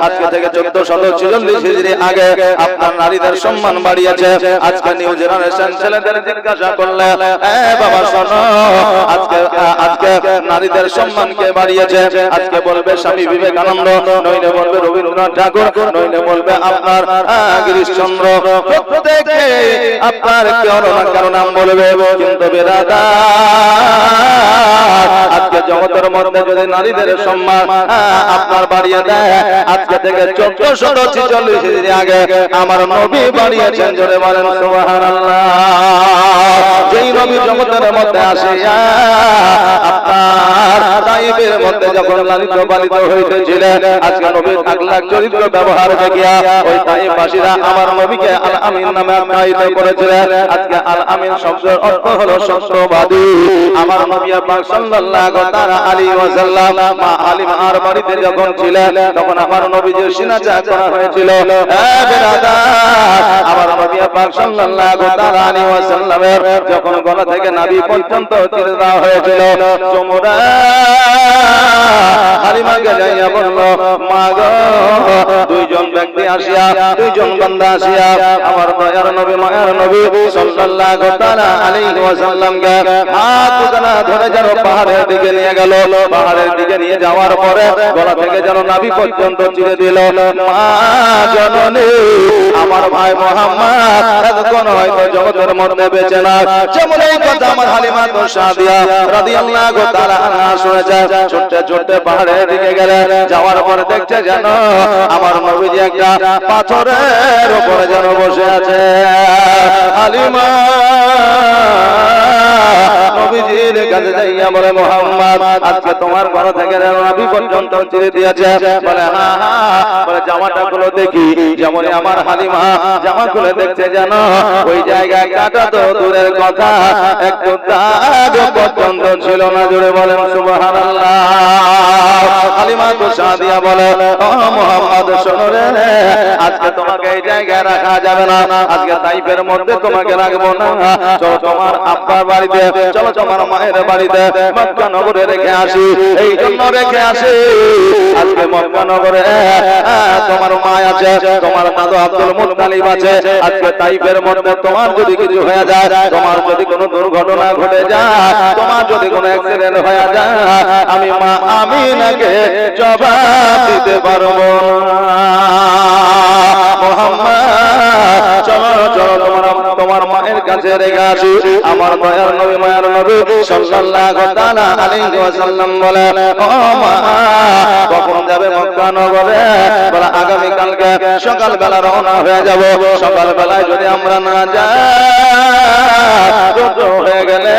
আজকে থেকে 1446 হিজরি আগে আপনার নারীদের সম্মান বাড়িয়েছে আজকে কে বাড়িয়েছে আজকে বলবে স্বামী বিবেকানন্দ নইলে বলবে রবীন্দ্রনাথ ঠাকুর নইলে বলবে আপনার আহ, গিরিশচন্দ্র প্রত্যেকে আপনার কেউ না কারও নাম বলবে? কিন্তু বেরাদা আজকে জগতের মধ্যে যদি নারীদের সম্মান আপনার বাড়িয়ে দেয়, আজকে থেকে চোদ্দ শত ছিচল্লিশ আগে আমার নবী বাড়িয়েছেন জোরে বলেন যেই নবী জগতের মধ্যে আসিয়া আপনার মধ্যে যখন লালিত পালিত হইতেছিলেন, আজকে নবীর আকলাক চরিত্র ব্যবহার দেখিয়া ওই তাইবাসীরা আমার নবীকে আল আমিন নামে আখ্যায়িত করেছিলেন। আজকে আল আমিন শব্দের অর্থ হলো সত্যবাদী। আমার নবী পাক সাল্লাল্লাহু ওয়াসাল্লাম যখন গলা থেকে নাভি পর্যন্ত হয়েছিল গো, দুইজন ব্যক্তি আসিয়া, দুইজন বান্দা আসিয়া, আমার দয়ার নবী, মায়ার নবী সাল্লাল্লাহু তাআলা আলাইহি ওয়াসাল্লামকে হাত ধরে যেন পাহাড়ের দিকে নিয়ে গেল। পাহাড়ের দিকে নিয়ে যাওয়ার পরে গলা থেকে যেন নাভি পর্যন্ত চিরে দিল। আমার ভাই মোহাম্মদ হয়তো জগতের মধ্যে বেঁচে না। যেমন এই কথা আমার হালিমা শুনেছে। পাহাড়ের দিকে গেলে যাওয়ার পরে দেখছে যেন আমার নবীজি একটা পাথরের উপরে যেন বসে আছে। হালিমা নবীজির কাছে যাইয়া বলে, মোহাম্মদ আজকে তোমার ঘর থেকে যেন পর্যন্ত চিরে দিয়েছে। বলে হ্যাঁ বলে জামাটা গুলো দেখি যেমন আমার হালিমা জামা খুলে দেখছে যেন। ওই জায়গায় কাটা তো দূরের কথা, একটু পর্যন্ত ছিল না জুড়ে বলেন, সুবহানাল্লাহ। হালিমা তো সাদিয়া বলে, ও মোহাম্মদ, শোনো আজকে তোমাকে এই জায়গায় রাখা যাবে না। আজকে তাইফের মধ্যে তোমাকে রাখব না। চলো তোমার আব্বার বাড়িতে, চলো তোমার মায়ের বাড়িতে, মক্কা নগরে রেখে আসি এই জন্য রেখে আসি। আজকে মক্কা নগরে আহ, তোমার মা আছে তোমার দাদু আব্দুল মুত্তালিব আছে। আজকে তাইফের মধ্যে তোমার যদি কিছু হয়ে যায় তোমার যদি কোনো দুর্ঘটনা ঘটে যায় তোমার যদি কোনো অ্যাক্সিডেন্ট হয়ে যায় আমি মা আমি নাকি জবাব দিতে পারব মোহাম্মদ চলো চলো তোমার তোমার মায়ের কাছে রেখে আসি। আমার মায়ের নবী মায়ের নবী সাল্লাল্লাহু তাআলা আলাইহি ওয়াসাল্লাম বলেন ও মা, কখন যাবে মক্কা নগরে? বলে, আগামী কালকে সকাল বেলা রওনা হয়ে যাব। সকাল বেলায় যদি আমরা না যাই হয়ে গেলে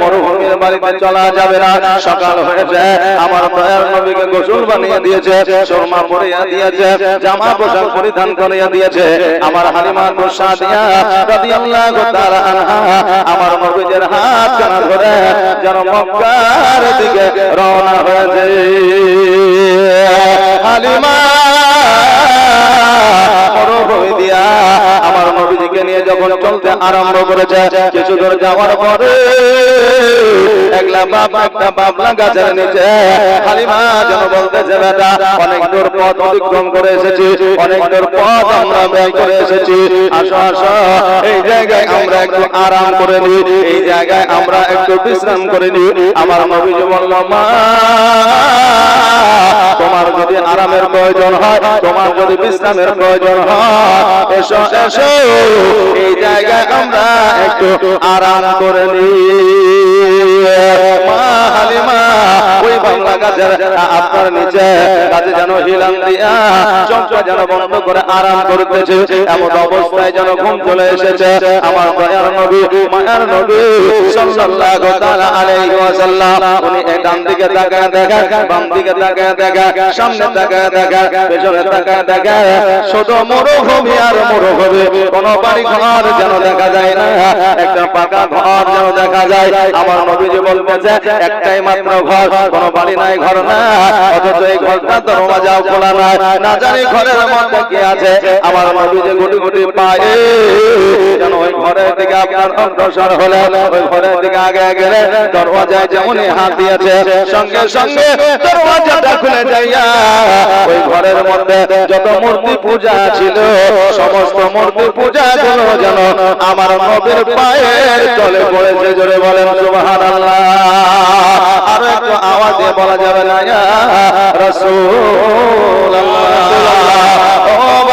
মরুভূমির বাড়িতে চলা যাবে না। সকাল হয়েছে, আমার দয়ার নবীকে গোসল বানিয়ে দিয়েছে শর্মা পরিয়া দিয়েছে, জামা পোশাক পরিধান করিয়া দিয়েছে। আমার হালিমা গোসা দিয়া আমার নবীদের হাত কানা ধরে যেন মক্কার দিকে রওনা হয়েছে। হালিমা মরুভূমি আমার নবীজিকে নিয়ে যখন চলতে আরম্ভ করেছে, কিছু দূর যাওয়ার পরে একলা বাপ, একটা গাছের নিচে। বলতেছে, বেটা, অনেক দূর পথ অতিক্রম করে এসেছি, অনেক দূর পথ আমরা ব্যয় করে এসেছি। এই জায়গায় আমরা একটু আরাম করে নি, এই জায়গায় আমরা একটু বিশ্রাম করে নি। আমার নবীজি বলল, মা, তোমার যদি আরামের প্রয়োজন হয়, তোমার যদি বিশ্রামের প্রয়োজন হয় এসো এসো, এই জায়গায় আমরা একটু আরাম করে নি মা হালিমা, ওই বাংলা গাছের আপনার নিচে গাছে যেন হিলাম দিয়া চমকা যেন বন্ধ করে আরাম করতেছে, এমন অবস্থায় যেন ঘুম চলে এসেছে। আমার দয়ার নবী, মায়ার নবী সাল্লাল্লাহু তাআলা আলাইহি ওয়াসাল্লাম, উনি ডান দিকে তাকায় দেখা বাম দিকে তাকায় দেখা সামনে তাকায় দেখা পেছনে তাকায় দেখা শুধু মরুভূমি আর মরুভূমি কোন বাড়ি ঘর যেন দেখা যায় না। একটা পাকা ঘর যেন দেখা যায়। আমার নবীজি বলতেছে, একটাই মাত্র ঘর, কোন বাড়ি নাই, ঘর না। অথচ এই ঘরটা দরওয়াজাও খোলা না না জানি ঘরের মধ্যে কি আছে। আমার নবী যে গুটি গুটি পায়ে যেন ওই ঘরের দিকে আপনার অগ্রসর হলে ওই ঘরের দিকে আগে গেলে দরওয়াজায় যেমনই হাত দিয়েছে, সঙ্গে সঙ্গে দরওয়াজাটা খুলে যাইয়া ওই ঘরের মধ্যে যত মূর্তি পূজা ছিল। সমস্ত মূর্তি পূজা গুলো যেন আমার নবীর পায়ের তলে পড়েছে। জোরে বলেন, সুবহানাল্লাহ। আর একটু আওয়াজ বলা যাবে না, ইয়া রাসূলুল্লাহ। ও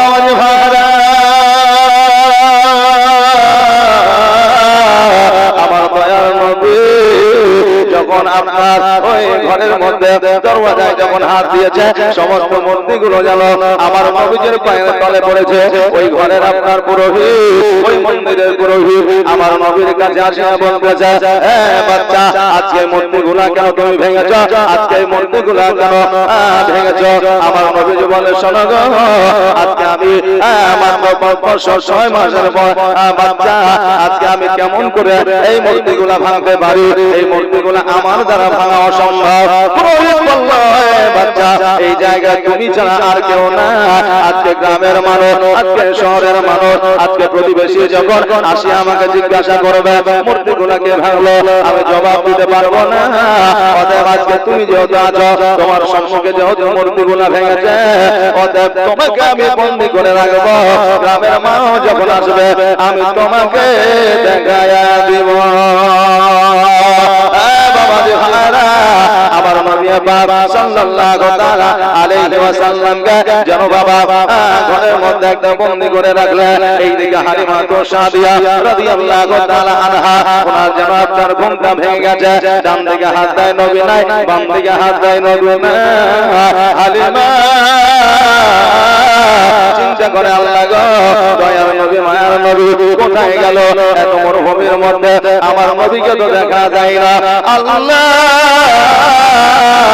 যখন আপনার ওই ঘরের মধ্যে দরওয়াজায় যখন হাত দিয়েছে, সমস্ত মূর্তিগুলো যেন আমার নবীজের পায়ের তলে পড়েছে, ওই ঘরের আপনার পুরোহিত, ওই মন্দিরের পুরোহিত আমার নবীর কাছে আসিয়া বলতেছে বাচ্চা, আজকে মূর্তিগুলা কেন তুমি ভেঙেছ? আজকে মূর্তিগুলা কেন ভেঙেছ? আমার নবীজ বলে, শোনো আজকে আমি ছয় মাসের পর আজকে আমি কেমন করে এই মূর্তিগুলা ভাঙতে পারি? এই মূর্তিগুলা আমার দ্বারা ভাঙা অসম্ভব। পুরোহিত বলল, "এ বাচ্চা এই জায়গায় তুমি ছাড়া আর কেউ না। আজকে গ্রামের মানুষ আজকে শহরের মানুষ আজকে প্রতিবেশী যখন আসি আমাকে জিজ্ঞাসা করবে মূর্তিগুলা কে ভাঙলো আমি জবাব দিতে পারব না। অতএব আজকে তুমি যেহেতু আছো তোমার সম্মুখে যেহেতু মূর্তিগুলা ভেঙেছে অতএব তোমাকে আমি বন্দি করে রাখব। গ্রামের মানুষ যখন আসবে আমি তোমাকে দেখায়া দিব। বাবা সাল্লাল্লাহু তাআলা আলাইহি ওয়াসাল্লামকে যেন বাবা ঘরের মধ্যে একটা বন্দি করে রাখলেন। এইদিকে হালিমা তো সাদিয়া রাদিয়াল্লাহু তাআলা আনহা, ওনার ভেঙে গেছে। হাত দেয় নবী নাই বাম দিকে হাত দেয় নবী নাই। হালিমা, চিন্তা করে আল্লাহ গো, দয়ার নবী, মায়ার নবী, কোথায় গেল? এত মরুভূমির মধ্যে আমার নবীকে তো দেখা যায় না। আল্লাহ!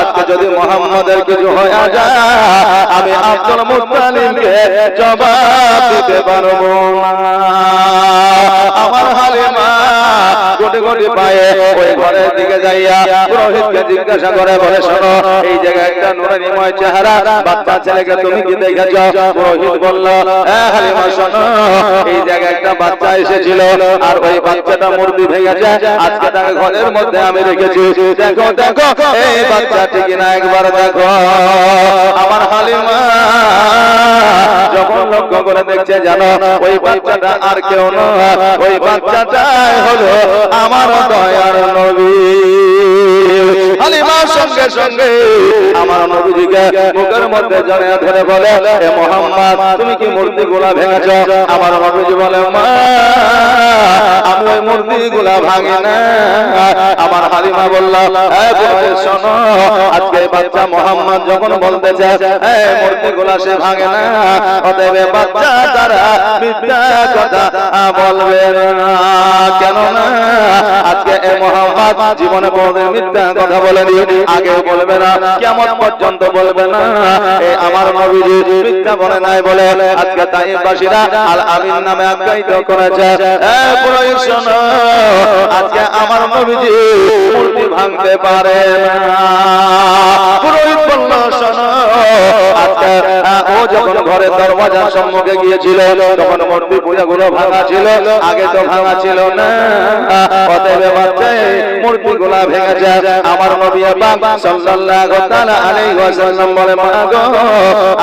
আজকে যদি মোহাম্মদের কিছু হয়ে যায়, আমি আব্দুল মুত্তালিবকে জবাব দিতে পারব আমার হালিমা কোটি কোটি পায়ে ওই ঘরের দিকে যাইয়া পুরোহিতকে জিজ্ঞাসা করে বলে, শোনো, এই জায়গায় একটা নুরানিময় চেহারা, বাচ্চা ছেলেকে তুমি কি দেখেছ? পুরোহিত বলল হ্যাঁ হালিমা, শোনো, এই জায়গায় একটা বাচ্চা এসেছিল আর ওই বাচ্চাটা মূর্তি ভেঙেছে। আজকে তাকে ঘরের মধ্যে আমি রেখেছি। দেখো দেখো, এই বাচ্চাটি কিনা একবার দেখো। আমার হালিমা যখন লক্ষ্য করে দেখছে, জানো, ওই বাচ্চাটা আর কেউ ওই বাচ্চাটাই হলো আমার দয়ার নবী। সঙ্গে সঙ্গে আমার মধ্যে ধরে তুমি কি মূর্তি গুলা ভেঙেছ? আমার নবীজি বলে, মা, আমি ওই মূর্তি গুলা না আমার হালিমা বলল এ বুড়ি শোনো আজকে বাচ্চা মোহাম্মদ যখন বলতেছে এ সে ভাঙে না অতএব বাচ্চা তারা মিথ্যা কথা বলবে না কেন না আজকে এ মোহাম্মদ জীবনে মিথ্যা কথা বলেনি আগে বলবে না কেমন পর্যন্ত বলবে না এই আমার নবীজি মিথ্যা বলে নাই বলে আজকে তাই বাসীরা আল আমিন নামে আখ্যায়িত করেছে এ আজকে আমার নবীজি মূর্তি ভাঙতে পারে না। ঘরের দরওয়াজার সম্মুখে গিয়েছিল তখন মূর্তি পূজা গুলো ভাঙা ছিল, আগে তো ভাঙা ছিল না। মূর্তি গুলা ভেঙেছে আমার নবী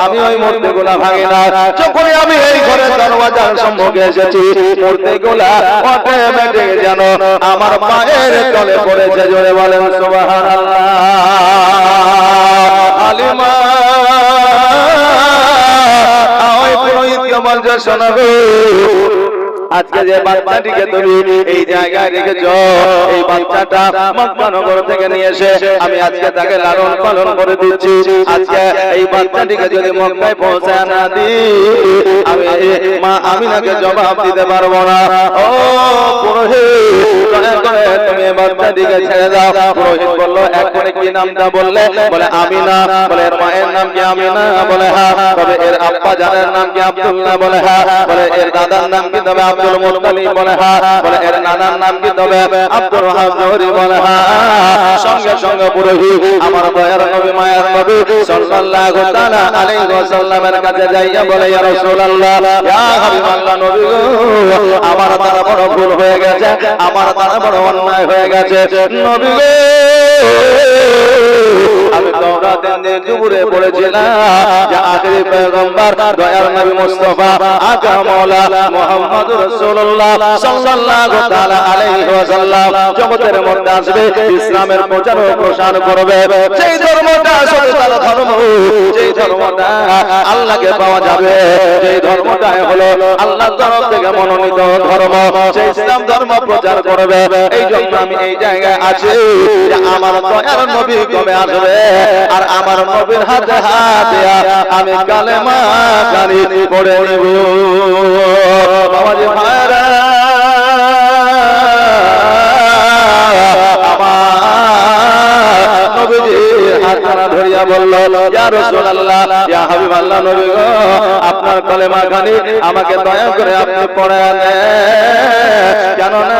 আমি ওই মূর্তি গুলা ভাঙি না। যখনই আমি এই ঘরের দরওয়াজার সম্মুখে এসেছি মূর্তি গুলা অটোমেটিক যেন আমার পায়ের তলে পড়েছে। জোরে বলেন, সুবহানাল্লাহ। শোনাবে আজকে যে বাচ্চাটিকে তুমি এই জায়গায় রেখেছ এই বাচ্চাটা মক্কানগর থেকে নিয়ে এসে আমি আজকে তাকে লালন পালন করে দিচ্ছি। আজকে এই বাচ্চাটিকে যদি মক্কায় পৌঁছায় না দিই আমি মা আমিনাকে জবাব দিতে পারব না। ও পুরোহিত তুমি বাচ্চাটিকে ছেড়ে দাও। পুরোহিত বলল এখনই কি নামটা বললে? বলে আমিনা। বলে এর মায়ের নাম কি আমিনা? বলে হ্যাঁ। তবে এর আব্বা জানের নাম কি আব্দুল্লাহ? বলে হ্যাঁ। বলে এর দাদার নাম কি? তবে আব্দুল মুত্তালিব বলে হ্যাঁ বলে এর নানার নাম কি তবে? আব্দুর রহমান জহরি বলে হ্যাঁ সঙ্গে সঙ্গে পুরোহিত আমার দয়ার নবী, মায়ের নবী সাল্লাল্লাহু তাআলা আলাইহি ওয়াসাল্লামের কাছে যাইয়া বলে, ইয়া রাসূলুল্লাহ, ইয়া হাবিবাল্লাহ নবী আমার দ্বারা বড় ভুল হয়ে গেছে, আমার দ্বারা বড় অন্যায় হয়ে গেছে, নবী গো। আমি তাওরাতের দিন জুবুরে পড়েছিলাম পয়গম্বর দয়ার নবী মুহাম্মদ রাসূলুল্লাহ সাল্লাল্লাহু তাআলা আলাইহি ওয়াসাল্লাম জগতের মধ্যে আসবে, ইসলামের প্রচার ও প্রসার করবে। সেই ধর্মটা ধর্ম ধর্মটা আল্লাহকে পাওয়া যাবে, যেই ধর্মটাই হলো আল্লাহর তরফ থেকে মনোনীত ধর্ম সেই ইসলাম ধর্ম প্রচার করবে এই জন্য আমি এই জায়গায় আছি আমার দয়ার নবী কবে আসবে? আর আমার নবীর হাতে হাত আমি কালেমা কালি পড়ে নেব। বাবাজি ভাইরা ধরিয়া বলল, ইয়া রাসূলুল্লাহ, ইয়া নবী গো, আপনার কলেমা আমাকে দয়া করে আপনি পড়ায় দেন কেন না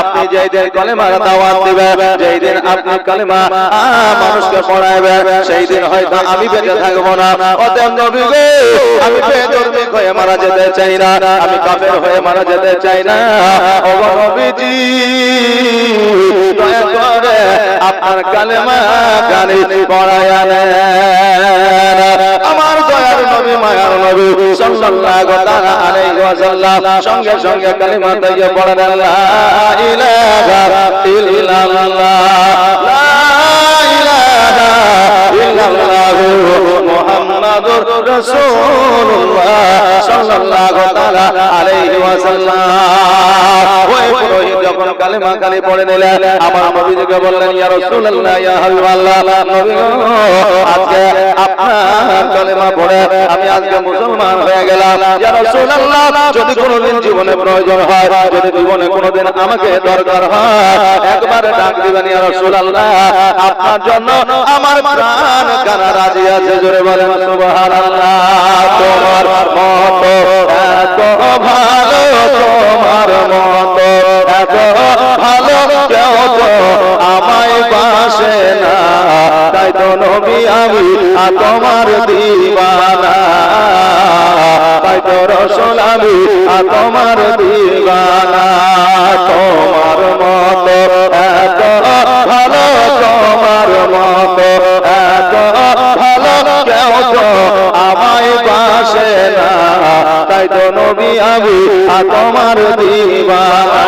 আপনি যেই দিন কলেমার দাওয়াত দিবেন যেই দিন আপনি কলেমা মানুষকে পড়াইবেন সেই দিন হয়তো আমি বেঁচে থাকব না। অতএব নবী গো, আমি বেদর্মিক হয়ে মারা যেতে চাই না। আমি কাফের হয়ে মারা যেতে চাই না। ও নবীজি, দয়া করে আপনার কালেমা গানে পড়ায়া আমার দয়ার নবী, মায়ার নবী, সাল্লাল্লাহু আলাইহি ওয়াসাল্লাম সঙ্গে সঙ্গে কালিমা দিয়ে পড়েন লা ইলাহা ইল্লাল্লাহ, লা যখন কালেমা কালি পড়ে নিলেন আমার নবীজিকে বললেন, ইয়া রাসূলুল্লাহ, ইয়া হাবিবাল্লাহ, নবী আজকে আপনার কালেমা পড়ে, আমি আজকে মুসলমান হয়ে গেলাম। ইয়া রাসূলুল্লাহ, যদি কোনোদিন জীবনে প্রয়োজন হয়, যদি জীবনে কোনোদিন আমাকে দরকার হয়, একবার ডাক দিবেন, ইয়া রাসূলুল্লাহ, আপনার জন্য আমার প্রাণ কানা রাজি আছে। জোরে বলেন, সুবহানাল্লাহ, তোমার মতো বাসে না। তাই তো নবী আমি তোমার দিবানা। তাই তো রসল আমি তোমার দিবানা। তোমার মতো এত ভালো, তোমার মতো এত ভালো কেউ আমায় বাসে না। তাই তো নবী আমি তোমার দিবানা।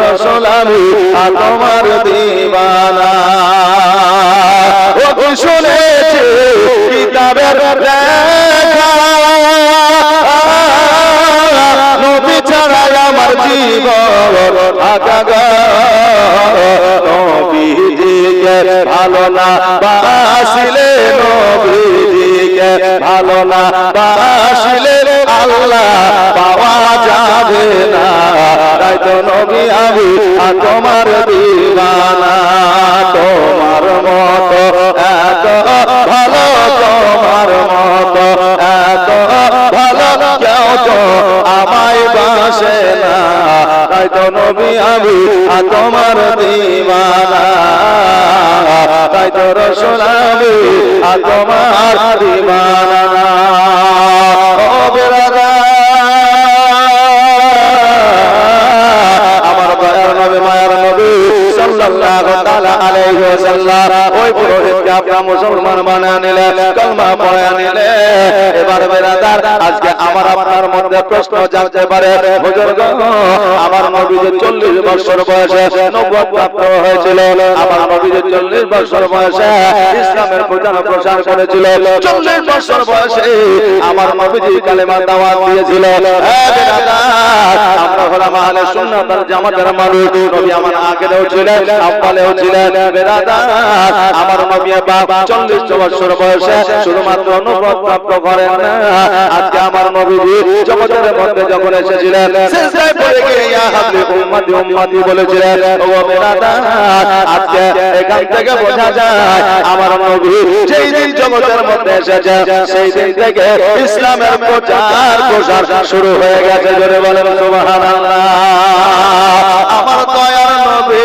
রসল আমি তোমার দিবানা। ও শুনেছি, কিতাবের নবী ছাড়া আমার জীবন ভালো না বাসিলে নবীজিকে ভালো না নবী আমি তোমার দিবানা, তোমার মতো, এত ভালো তোমার মতো, এত ভালো কেউ তো আমায় বাসে না। তো নবী আমি তোমার দিবানা। তাই তো রসুল আমি তোমার দিবানা। তাআলা আলাইহি ওয়াসাল্লাম, ওই পুরোহিতকে আপনারা মুসলমান বানিয়ে নিলেন, কলমা পড়ে নিলে এবার বেরাদার, আজকে আমার আপনার মধ্যে প্রশ্ন জানতে পারে। আমার নবী যে 40 বছর বয়সে প্রাপ্ত হয়েছিল। আমার নবী যে 40 বছর বয়সে ইসলামের প্রচার প্রসার করেছিল। 40 বছর বয়সে আমার নবীজি কালেমা দাওয়াত দিয়েছিল। আমরা জামাতের মানুষ নবী আমার আগেও ছিলেন ছিলেন। আমার নবী পাক 40 বছর বয়সে শুধুমাত্র অনুভব প্রাপ্ত করেন আজকে আমার আমার জগতের মধ্যে এসেছে, সেই দিন থেকে ইসলামের প্রচার প্রসার শুরু হয়ে গেছে। আমার দয়ার নবী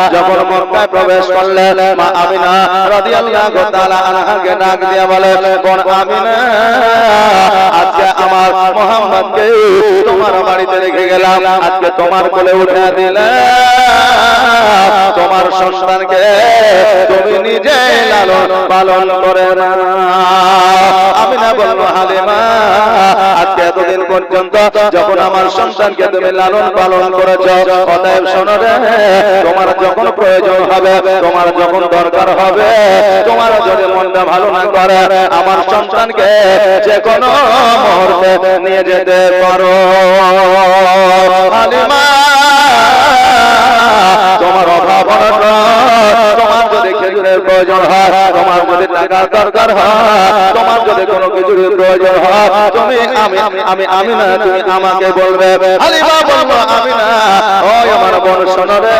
যখন মক্কায় প্রবেশ করলেন মা আমিনা রাদিয়াল্লাহু তাআলা আনহাকে ডাক দিয়া বলে কোন আমিনা, আজকে আমার মোহাম্মদকে তোমার বাড়িতে রেখে গেলাম। আজকে তোমার কোলে উঠে তোমার সন্তানকে তুমি নিজে লালন পালন করে না। আমি না হালিমা, আজকে এতদিন পর্যন্ত যখন আমার সন্তানকে তুমি লালন পালন করেছ, অতএব শোনো তোমার যখন প্রয়োজন হবে, তোমার যখন দরকার হবে, তোমার যদি মনটা ভালো না করে, আমার সন্তানকে যে কোনো মুহূর্তে নিয়ে যেতে পারো। তোমার অভাব তোমার যদি খেজুরের প্রয়োজন হয়, তোমার যদি টাকার দরকার হয়, তোমার যদি কোনো কিছুর প্রয়োজন হয়, তুমি আমি আমি আমি না, তুমি আমাকে বলবে আমি না, ওই আমার বোন শোনো রে।